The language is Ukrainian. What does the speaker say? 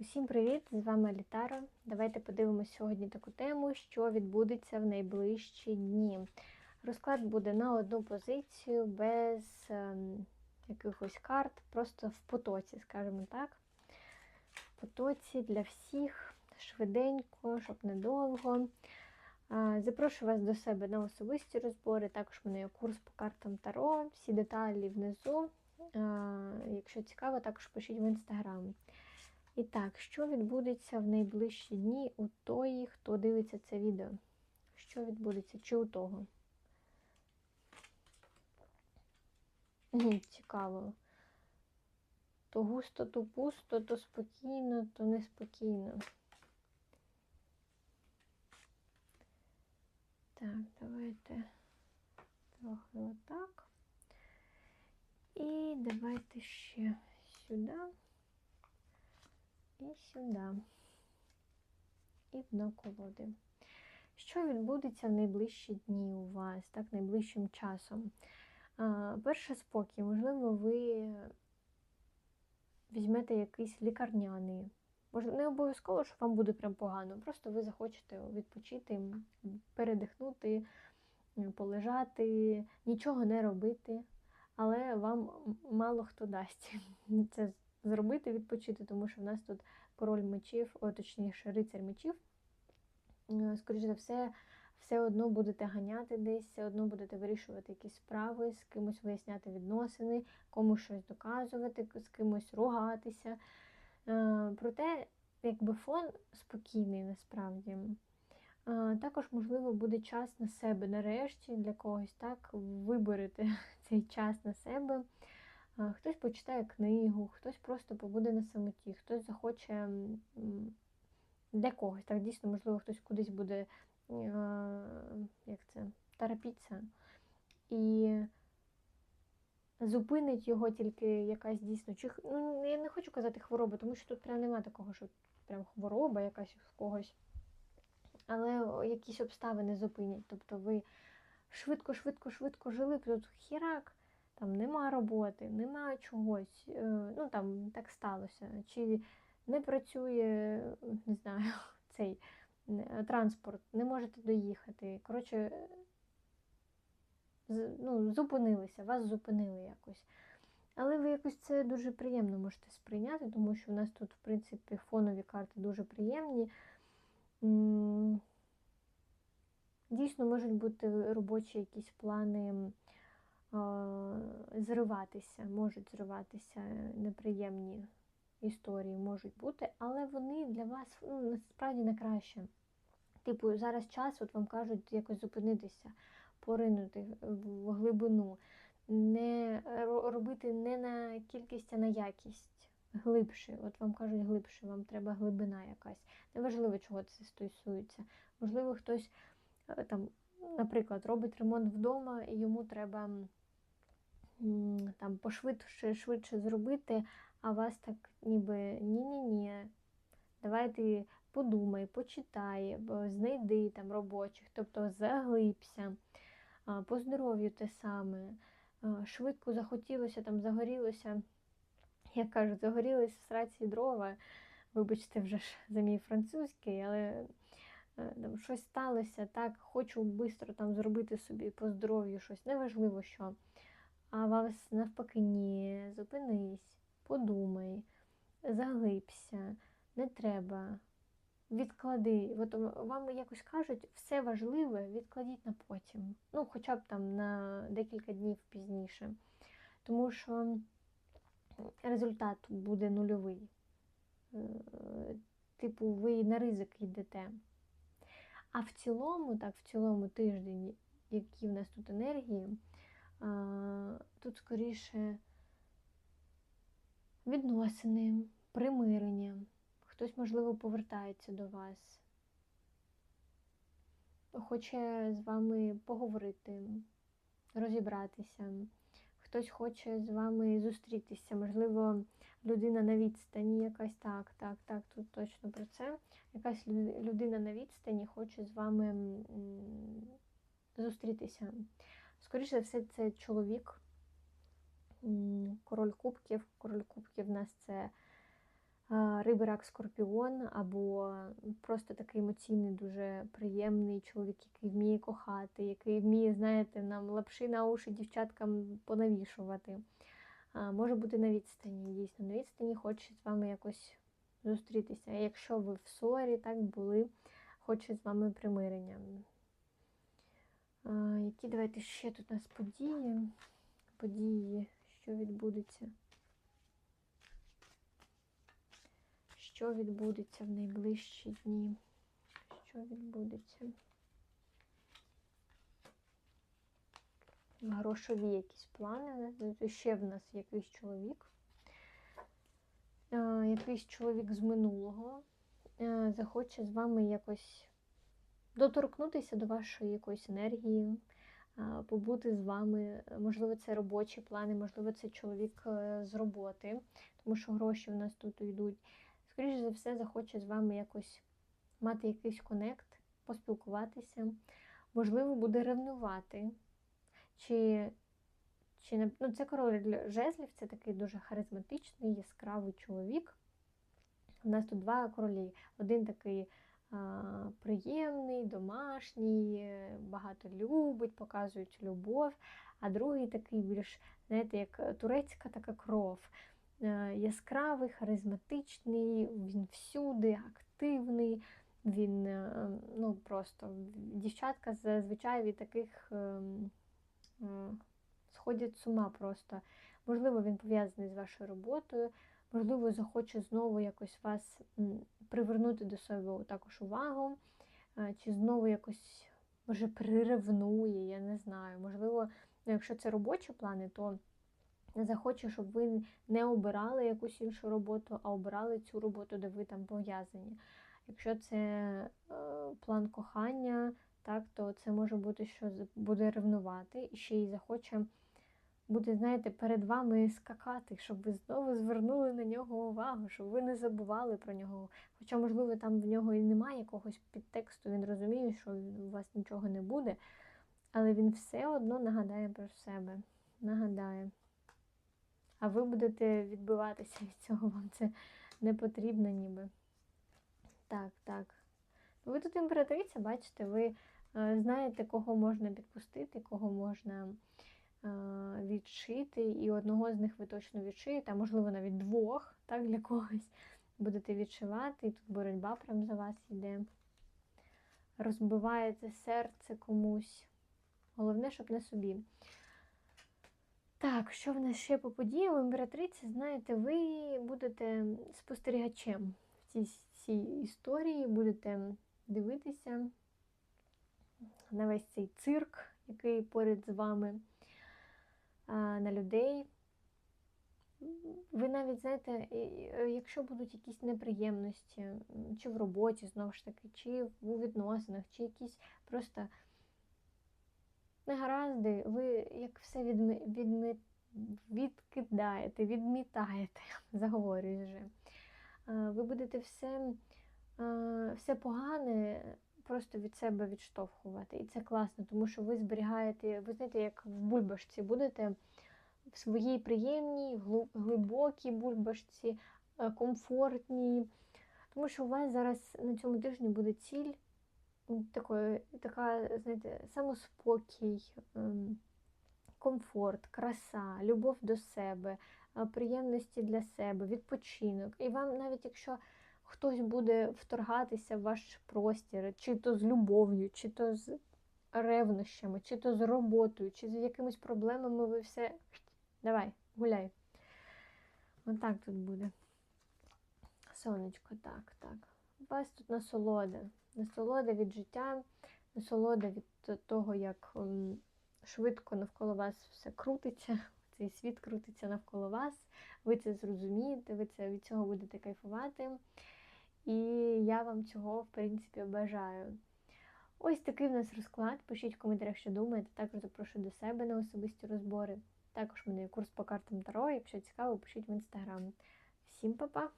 Усім привіт! З вами Літара. Давайте подивимося сьогодні таку тему, що відбудеться в найближчі дні. Розклад буде на одну позицію, без ем, якихось карт, просто в потоці, скажімо так. В потоці для всіх, швиденько, щоб недовго. А, Запрошую вас до себе на особисті розбори. Також в мене є курс по картам Таро. Всі деталі внизу. А, Якщо цікаво, також пишіть в інстаграм. І так, що відбудеться в найближчі дні у тої, хто дивиться це відео? Що відбудеться? Чи у того? Цікаво. То густо, то пусто, то спокійно, то неспокійно. Так, давайте трохи отак. І давайте ще сюди. І сюди. І дно колоди. Що відбудеться в найближчі дні у вас, так, найближчим часом? Перше спокій. Можливо, ви візьмете якийсь лікарняний. Не обов'язково, що вам буде прям погано. Просто ви захочете відпочити, передихнути, полежати, нічого не робити. Але вам мало хто дасть це зробити, відпочити, тому що в нас тут король мечів, о, точніше, рицар мечів. Скоріше за все, все одно будете ганяти десь, все одно будете вирішувати якісь справи, з кимось виясняти відносини, комусь щось доказувати, з кимось ругатися. Проте, якби фон спокійний насправді. Також, можливо, буде час на себе нарешті для когось так виборити цей час на себе. Хтось почитає книгу, хтось просто побуде на самоті, хтось захоче для когось. Так, дійсно, можливо, хтось кудись буде як це, терапіться. І зупинить його тільки якась дійсно. Чи, ну, Я не хочу казати хвороба, тому що тут прям немає такого, що прям хвороба якась в когось. Але якісь обставини зупинять. Тобто ви швидко-швидко-швидко жили, тут хірак там нема роботи, нема чогось, е, ну там так сталося. Чи не працює, не знаю, цей транспорт, не можете доїхати. Коротше, ну, зупинилися, вас зупинили якось. Але ви якось це дуже приємно можете сприйняти, тому що в нас тут, в принципі, фонові карти дуже приємні. Дійсно, можуть бути робочі якісь плани зриватися, можуть зриватися неприємні історії можуть бути, але вони для вас ну, насправді не краще. Типу, зараз час, от вам кажуть, якось зупинитися, поринути в глибину, не робити не на кількість, а на якість. Глибше, от вам кажуть глибше, вам треба глибина якась. Неважливо, чого це стосується. Можливо, хтось е, там, наприклад, робить ремонт вдома, і йому треба там пошвидше швидше зробити, а вас так ніби ні-ні-ні. Давайте подумай, почитай, знайди там робочих, тобто заглибся, по здоров'ю те саме. Швидко захотілося, там загорілося, як кажуть, загорілися в сраці дрова. Вибачте, вже ж за мій французький, але е, там, щось сталося, так, хочу швидко зробити собі по здоров'ю щось, неважливо що. А вас навпаки, ні, зупинись, подумай, заглибся, не треба. Відклади. От вам якось кажуть, все важливе відкладіть на потім. Ну, хоча б там на декілька днів пізніше. Тому що результат буде нульовий. Е, типу, ви на ризик йдете. А в цілому, так, в цілому тиждень, які в нас тут енергії, Тут скоріше відносини, примирення. Хтось, можливо, повертається до вас, хоче з вами поговорити, розібратися. Хтось хоче з вами зустрітися, можливо, людина на відстані, якась так, так, так, тут точно про це. Якась людина на відстані хоче з вами зустрітися. Скоріше за все, це чоловік, король кубків. Король кубків в нас це риби, рак, скорпіон, або просто такий емоційний, дуже приємний чоловік, який вміє кохати, який вміє, знаєте, нам лапши на уші дівчаткам понавішувати. Може бути на відстані, дійсно, на відстані хоче з вами якось зустрітися. Якщо ви в ссорі, так були, хоче з вами примирення. Які давайте ще тут у нас події? Події, що відбудеться? Що відбудеться в найближчі дні? Що відбудеться? Грошові якісь плани. Ще в нас якийсь чоловік. Якийсь чоловік з минулого захоче з вами якось доторкнутися до вашої якоїсь енергії, побути з вами. Можливо, це робочі плани, можливо, це чоловік е, з роботи, тому що гроші в нас тут йдуть. Скоріше за все, захоче з вами якось мати якийсь конект, поспілкуватися, можливо, буде ревнувати. Чи, чи ну, Це король жезлів, це такий дуже харизматичний, яскравий чоловік. У нас тут два королі. Один такий приємний, домашній, багато любить, показують любов, а другий такий більш, знаєте, як турецька така кров. Е, яскравий, харизматичний, він всюди, активний. Він е, ну просто дівчатка зазвичай від таких ем, е, сходять з ума просто. Можливо, він пов'язаний з вашою роботою, можливо, захоче знову якось вас привернути до себе також увагу, чи знову якось, може, приревнує, я не знаю. Можливо, ну, якщо це робочі плани, то захоче, щоб ви не обирали якусь іншу роботу, а обирали цю роботу, де ви там пов'язані. Якщо це е, план кохання, так, то це може бути, що буде ревнувати і ще й захоче буде, знаєте, перед вами скакати, щоб ви знову звернули на нього увагу, щоб ви не забували про нього. Хоча, можливо, там в нього і немає якогось підтексту, він розуміє, що у вас нічого не буде, але він все одно нагадає про себе. Нагадає. А ви будете відбиватися від цього, вам це не потрібно ніби. Так, так. Ви тут імператриця, бачите, ви е, знаєте, кого можна підпустити, кого можна відшити, і одного з них ви точно відшиєте, а можливо навіть двох, так, для когось будете відшивати, і тут боротьба прям за вас йде. Розбиваєте серце комусь. Головне, щоб не собі. Так, що в нас ще по подіям? Імператриці, знаєте, ви будете спостерігачем в цій, цій історії, будете дивитися на весь цей цирк, який поряд з вами на людей. Ви навіть знаєте, якщо будуть якісь неприємності, чи в роботі, знову ж таки, чи у відносинах, чи якісь просто негаразди, ви як все відми, відми, відкидаєте, відмітаєте, заговорюю вже. Ви будете все, все погане просто від себе відштовхувати. І це класно, тому що ви зберігаєте, ви знаєте, як в бульбашці будете в своїй приємній, глибокій бульбашці, е, комфортній. Тому що у вас зараз на цьому тижні буде ціль, такої, така, знаєте, самоспокій, ем, комфорт, краса, любов до себе, е, приємності для себе, відпочинок. І вам, навіть якщо хтось буде вторгатися в ваш простір, чи то з любов'ю, чи то з ревнощами, чи то з роботою, чи з якимись проблемами, ви все. Давай, гуляй. Отак тут буде. Сонечко, так, так. У вас тут насолода. Насолода від життя, насолода від того, як швидко навколо вас все крутиться, цей світ крутиться навколо вас. Ви це зрозумієте, ви це від цього будете кайфувати. І я вам цього, в принципі, бажаю. Ось такий в нас розклад. Пишіть в коментарях, що думаєте. Також запрошую до себе на особисті розбори. Також мене є курс по картам Таро. Якщо цікаво, пишіть в інстаграм. Всім па-па!